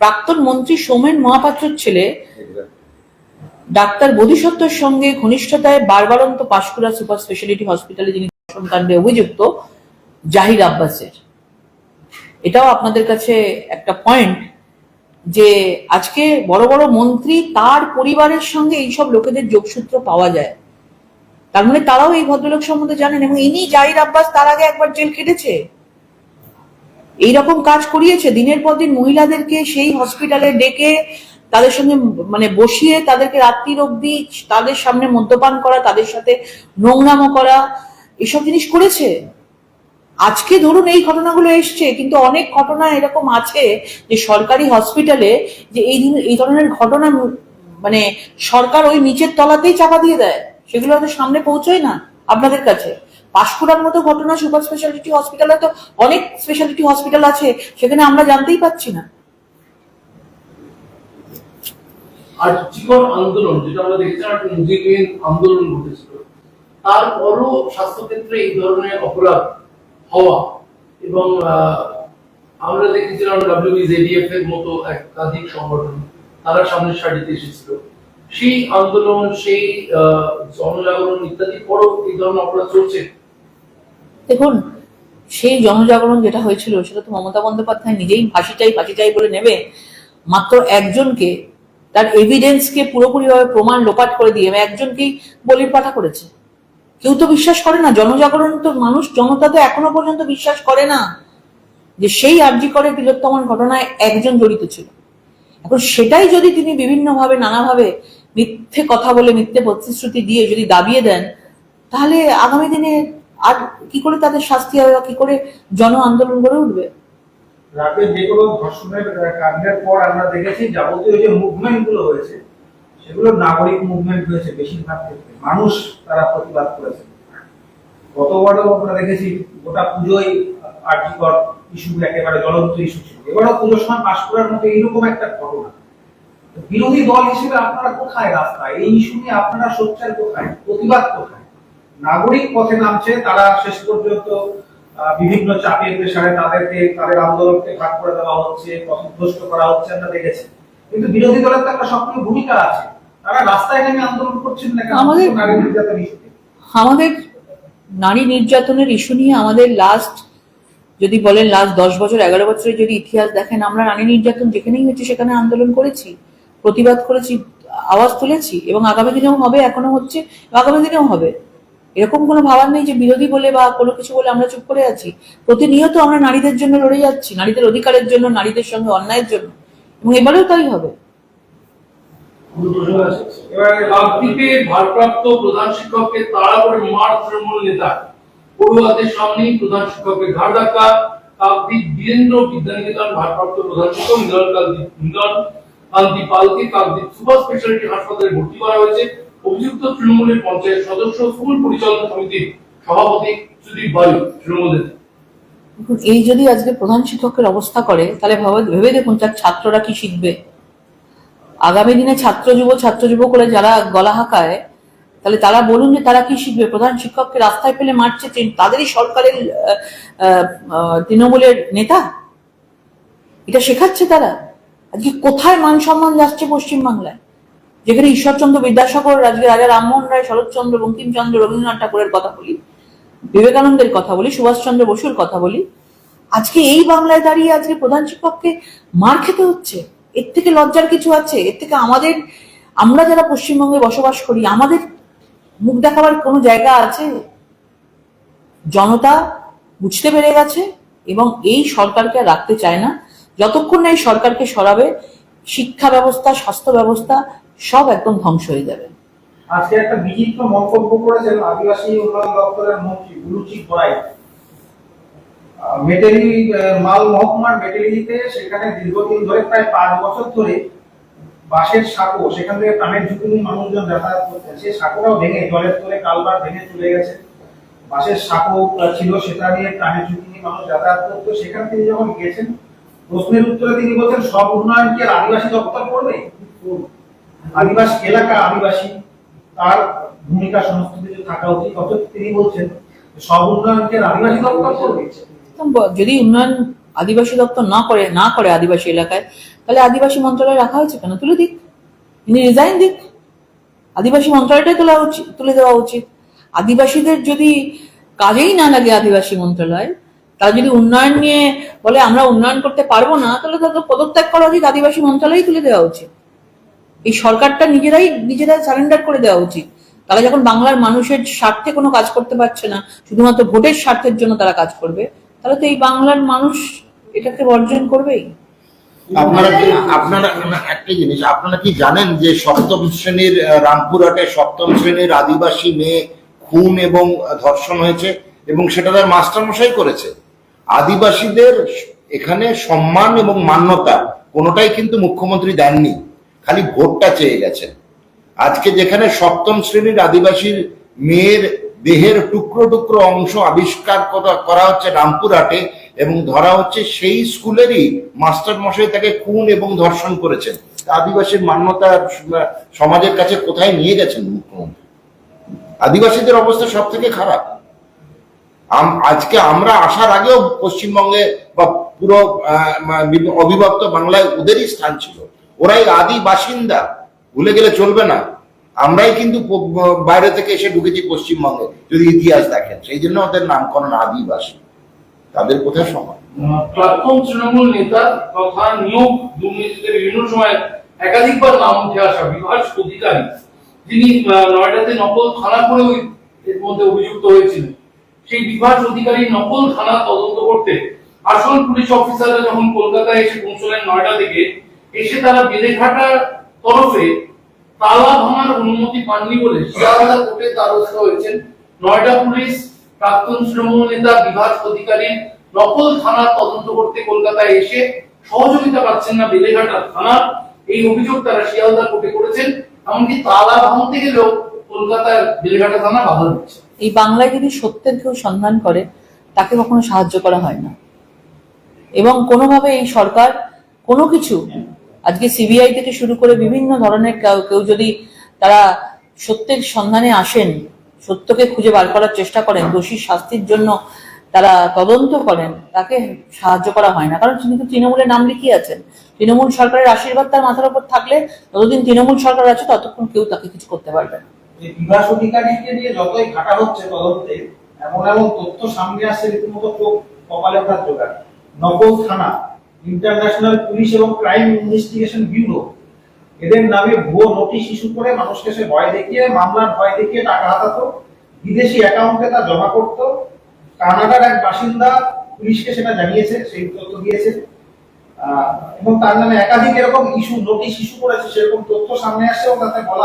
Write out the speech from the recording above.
প্রাক্তন মন্ত্রী সোমেন মহাপাত্রর ছেলে ডাক্তার বোধিসত্ত্বর সঙ্গে ঘনিষ্ঠতায় বারবারন্ত পাঁশকুড়া সুপার স্পেশালিটি হসপিটালে যিনি ধর্ষণ কাণ্ডে অভিযুক্ত জাহির আব্বাসের। এটাও আপনাদের কাছে একটা পয়েন্ট যে আজকে বড় বড় মন্ত্রী তার পরিবারের সঙ্গে এইসব লোকেদের যোগসূত্র পাওয়া যায়। তার মানে তারাও এই ভদ্রলোক সম্বন্ধে জানেন এবং ইনি জাহির আব্বাস তার আগে একবার জেল কেটেছে। এইরকম কাজ করিয়েছে, দিনের পর দিন মহিলাদেরকে সেই হসপিটালে ডেকে তাদের সঙ্গে মানে বসিয়ে তাদেরকে রাত্রির অবধি তাদের সামনে মদ্যপান করা, তাদের সাথে নোংরামো করা, এসব জিনিস করেছে। আজকে ধরুন এই ঘটনাগুলো এসছে, কিন্তু অনেক ঘটনা এরকম আছে যে সরকারি হসপিটালে যে এই এই ধরনের ঘটনা মানে সরকার ওই নিচের তলাতেই চাপা দিয়ে দেয়। সেগুলো হয়তো সামনে পৌঁছয় না আপনাদের কাছে। পাঁশকুড়ার মতো ঘটনা সুপার স্পেশালিটি হসপিটালে তো অনেক স্পেশালিটি হসপিটাল আছে, সেখানে আমরা জানতেই পাচ্ছি না। আর জীবন আন্দোলন, যেটা আমরা দেখেছিলাম একটা মুজিবহীন আন্দোলন ঘটেছিল। তারপরও স্বাস্থ্যক্ষেত্রে এই ধরনের অপরাধ হওয়া এবং আমরা দেখেছিলাম ডাব্লিউবিজেডিএফ এর মতো একাধিক সংগঠন, তারা সামনের সারিতে এসেছিল। সেই আন্দোলন, সেই জনজাগরণ ইত্যাদি পরও এই ধরনের অপরাধ চলছে। দেখুন, সেই জনজাগরণ যেটা হয়েছিল, সেটা তো মমতা বন্দ্যোপাধ্যায় নিজেই ফাঁসি চাই ফাঁসি চাই বলে নেবে। মাত্র একজনকে তার এভিডেন্সকে পুরোপুরিভাবে প্রমাণ লোপাট করে দিয়ে একজনকেই বলির পাঠা করেছে। কেউ তো বিশ্বাস করে না, জনজাগরণ তো মানুষ, জনতা তো এখনও পর্যন্ত বিশ্বাস করে না যে সেই আর্জি করে তিলোত্তমার ঘটনায় একজন জড়িত ছিল। এখন সেটাই যদি তিনি বিভিন্নভাবে, নানাভাবে মিথ্যে কথা বলে, মিথ্যে প্রতিশ্রুতি দিয়ে যদি দাবিয়ে দেন, তাহলে আগামী দিনে আর কি করে তাদের শাস্তি হবে বা কি করে জন আন্দোলন গড়ে উঠবে? রাতে যে কোনো ধর্ষণের কাণ্ডের পর আমরা দেখেছি যাবতীয় যে মুভমেন্টগুলো হয়েছে, সেগুলো নাগরিক মুভমেন্ট হয়েছে বেশিরভাগ ক্ষেত্রে। মানুষ তারা প্রতিবাদ করেছে। গতবারও আমরা দেখেছি গোটা পুজোই আর্থিকর ইস্যু একেবারে জ্বলন্ত ইস্যু ছিল। এবারও পুজোর সময় পাশ করার মতো এইরকম একটা ঘটনা। বিরোধী দল হিসেবে আপনারা কোথায় রাস্তায়? এই ইস্যু নিয়ে আপনারা সোচ্চার কোথায়? প্রতিবাদ কোথায়? নাগরিক পথে নামছে তারা শেষ পর্যন্ত বিভিন্ন চাপের পেশারে তাদেরকে তাদের আন্দোলনকে ভাগ করে দেওয়া হচ্ছে পথভ্রষ্ট করা হচ্ছে আমরা দেখেছি। কিন্তু বিরোধী দলের তো একটা সক্রিয় ভূমিকা আছে। তারা রাস্তায় নেমে আন্দোলন করছেন না আমাদের- নারী নির্যাতন ইস্যুতে আমাদের নারী নির্যাতনের ইস্যু নিয়ে আমাদের লাস্ট যদি বলেন লাস্ট দশ বছর এগারো বছরের যদি ইতিহাস দেখেন আমরা নারী নির্যাতন যেখানেই হচ্ছে সেখানে আন্দোলন করেছি প্রতিবাদ করেছি আওয়াজ তুলেছি এবং আগামী দিনেও হবে এখনও হচ্ছে আগামী দিনেও হবে। এরকম কোনো ভাবার নেই যে বিরোধী বলে বা কোনো কিছু বলে আমরা চুপ করে আছি। প্রতিনিয়ত আমরা নারীদের জন্য লড়ে যাচ্ছি, নারীদের অধিকারের জন্য, নারীদের সঙ্গে অন্যায়ের জন্য। এবং এবারেও তাই হবে। ভারপ্রাপ্ত প্রধান শিক্ষককে তাড়া করে মার তৃণমূল নেতা। পড়ুয়াদের সামনেই প্রধান শিক্ষকের ঘাড় ধাক্কা। কাকদ্বীপ বীরেন্দ্র বিদ্যানিকেতন ভারপ্রাপ্ত প্রধান শিক্ষক মিলন মিলন কান্তি পালকে সুপার স্পেশালিটি হাসপাতালে ভর্তি করা হয়েছে। অভিযুক্ত তৃণমূলের পঞ্চায়েত সদস্য স্কুল পরিচালনা সমিতির সভাপতি সুদীপ বালু তৃণমূল এই যদি আজকে প্রধান শিক্ষকের অবস্থা করে, তাহলে ভেবে দেখুন তার ছাত্ররা কি শিখবে। আগামী দিনে ছাত্র যুব ছাত্র যুব করে যারা গলা হাঁকায়, তাহলে তারা বলুন যে তারা কি শিখবে। প্রধান শিক্ষককে রাস্তায় পেলে মারছে তাদেরই সরকারের তৃণমূলের নেতা? এটা শেখাচ্ছে তারা? আজকে কোথায় মান সম্মান যাচ্ছে পশ্চিমবাংলায়? যেখানে ঈশ্বরচন্দ্র বিদ্যাসাগর আজকে রাজা রামমোহন রায়, শরৎচন্দ্র, বঙ্কিমচন্দ্র, রবীন্দ্রনাথ ঠাকুরের কথা বলি, বিবেকানন্দের কথা বলি, সুভাষচন্দ্র বসুর কথা বলি, আজকে এই বাংলায় দাঁড়িয়ে আজকে প্রধান শিক্ষককে মার খেতে হচ্ছে। এর থেকে লজ্জার কিছু আছে? এর থেকে আমাদের, আমরা যারা পশ্চিমবঙ্গে বসবাস করি, আমাদের মুখ দেখাবার কোনো জায়গা আছে? জনতা বুঝতে পেরে গেছে এবং এই সরকারকে রাখতে চায় না। যতক্ষণ না এই সরকারকে সরাবে শিক্ষা ব্যবস্থা স্বাস্থ্য ব্যবস্থা সব একদম ধ্বংস হয়ে যাবে। আজকে একটা বিচিত্র মন্তব্য করেছেন আদিবাসী উন্নয়ন দপ্তরের মন্ত্রী বড়াই আহ, মেটেলি মাল মহকুমার মেটেলিতে সেখানে দীর্ঘদিন ধরে প্রায় পাঁচ বছর ধরে বাঁশের সাঁকো সেখান থেকে প্রাণের ঝুঁকি মানুষজন যাতায়াত করতেন সেই সাঁকোটাও ভেঙে জলের তলে কালবার ভেঙে চলে গেছে। বাঁশের সাঁকো ছিল সেটা নিয়ে প্রাণের ঝুঁকি মানুষ যাতায়াত করতো। সেখান থেকে যখন গেছেন প্রশ্নের উত্তরে তিনি বলছেন, সব উন্নয়ন কি আদিবাসী দপ্তর করবে আদিবাসী এলাকা, আদিবাসী তার ভূমিকা সমস্ত থাকা উচিত, অথচ তিনি বলছেন সব উন্নয়নকে আদিবাসী দপ্তর করবে যদি উন্নয়ন আদিবাসী দপ্তর না করে না করে আদিবাসী এলাকায়, তাহলে আদিবাসী মন্ত্রণালয় রাখা হয়েছে কেন? তুলে দিক। তিনি রিজাইন দিক। আদিবাসী মন্ত্রণালয়টাই তোলা উচিত, তুলে দেওয়া উচিত। আদিবাসীদের যদি কাজেই না লাগে আদিবাসী মন্ত্রণালয় তারা যদি উন্নয়ন নিয়ে বলে আমরা উন্নয়ন করতে পারব না, তাহলে তাদের পদত্যাগ করা উচিত, আদিবাসী মন্ত্রণালয়ই তুলে দেওয়া উচিত। এই সরকারটা নিজেরাই, নিজেরা সারেন্ডার করে দেওয়া উচিত। তারা যখন বাংলার মানুষের স্বার্থে কোনো কাজ করতে পারছে না, শুধুমাত্র ভোটের স্বার্থের জন্য তারা কাজ করবে, তাহলে তো এই বাংলার মানুষ এটাকে বর্জন করবেই। আপনারা কি, আপনারা, একটা জিনিস, আপনারা কি জানেন যে সপ্তম শ্রেণির রামপুরহাটে সপ্তম শ্রেণির আদিবাসী মেয়ে খুন এবং ধর্ষণ হয়েছে এবং সেটা তার মাস্টার মশাই করেছে? আদিবাসীদের এখানে সম্মান এবং মান্যতা কোনোটাই কিন্তু মুখ্যমন্ত্রী দেননি, খালি ভোটটা চেয়ে গেছেন। আজকে যেখানে সপ্তম শ্রেণির আদিবাসীর মেয়ের দেহের টুকরো টুকরো অংশ আবিষ্কার করা- হচ্ছে রামপুরহাটে এবং ধরা হচ্ছে সেই স্কুলেরই মাস্টার মশাই তাকে খুন এবং ধর্ষণ করেছেন। আদিবাসীর মান্যতা সমাজের কাছে কোথায় নিয়ে গেছেন মুখ্যমন্ত্রী? আদিবাসীদের অবস্থা সব থেকে খারাপ। আজকে আমরা আসার আগেও পশ্চিমবঙ্গে বা পুরো অবিভক্ত বাংলায় ওদেরই স্থান ছিল। ওরাই আদি বাসিন্দা ভুলে গেলে চলবে না। আমরাই কিন্তু বাইরে থেকে এসে ঢুকেছি পশ্চিমবঙ্গে যদি ইতিহাস দেখেন। সেই জন্য ওদের নামকরণ আদিবাসী। তাদের কোথায় আহ, প্রাক্তন তৃণমূল নেতা তথা নিয়োগ দুর্নীতিতে বিভিন্ন সময় একাধিকবার নাম উঠে আসা বিভাস অধিকারী আহ, নয়ডাতে নকল থানা করে এর মধ্যে অভিযুক্ত হয়েছিলেন। সেই বিভাস অধিকারী নকল থানা তদন্ত করতে আসল পুলিশ অফিসাররা যখন কলকাতায় এসে পৌঁছলেন নয়ডা থেকে, এসে তারা বেলেঘাটার তরফে তালা ভাঙার অনুমতি পাননি বলে শিয়ালদা কোর্টে দ্বারস্থ হয়েছেন নয়ডা পুলিশ, প্রাক্তন তৃণমূল নেতা বিভাস অধিকারী, নকল থানা তদন্ত করতে কলকাতায় এসে সহযোগিতা পাচ্ছেন না বেলেঘাটা থানা। এই অভিযোগ তারা শিয়ালদা কোর্টে করেছেন, এমনকি তালা ভাঙতে গেলেও কলকাতার বেলেঘাটা থানা বাধা দিচ্ছে। এই বাংলায় যদি সত্যের কেউ সন্ধান করে, তাকে কখনো সাহায্য করা হয় না। এবং কোনোভাবে এই সরকার কোনো কিছু, আজকে সিবিআই থেকে শুরু করে বিভিন্ন ধরনের কেউ- যদি তারা সত্যের সন্ধানে আসেন, সত্যকে খুঁজে বার করার চেষ্টা করেন দোষীর শাস্তির জন্য তারা তদন্ত করেন, তাকে সাহায্য করা হয় না। কারণ তিনি তো তৃণমূলের নাম লিখিয়ে আছেন। তৃণমূল সরকারের আশীর্বাদ তার মাথার উপর থাকলে ততদিন তৃণমূল সরকার আছে, ততক্ষণ কেউ তাকে কিছু করতে পারবে না। যে বিভাস অধিকারীকে নিয়ে যতই ঘাটা হচ্ছে তদন্তে, এমন এমন তথ্য সামনে আসছে রীতিমতো চোখ কপালে ওঠার জোগাড়। নকল থানা ইন্টারন্যাশনাল পুলিশ এবং ক্রাইম ইনভেস্টিগেশন ব্যুরো এদের নামে ভুয়ো নোটিশ ইস্যু করে মানুষকে সে ভয় দেখিয়ে, মামলার ভয় দেখিয়ে টাকা হাতাতো, বিদেশি অ্যাকাউন্টে তা জমা করতো। কানাডার এক বাসিন্দা পুলিশকে সেটা জানিয়েছে, সেই তথ্য দিয়েছে। এবং তার নামে একাধিক এরকম ইস্যু, নোটিশ ইস্যু করেছে, সেরকম তথ্য সামনে আসছে এবং তাতে বলা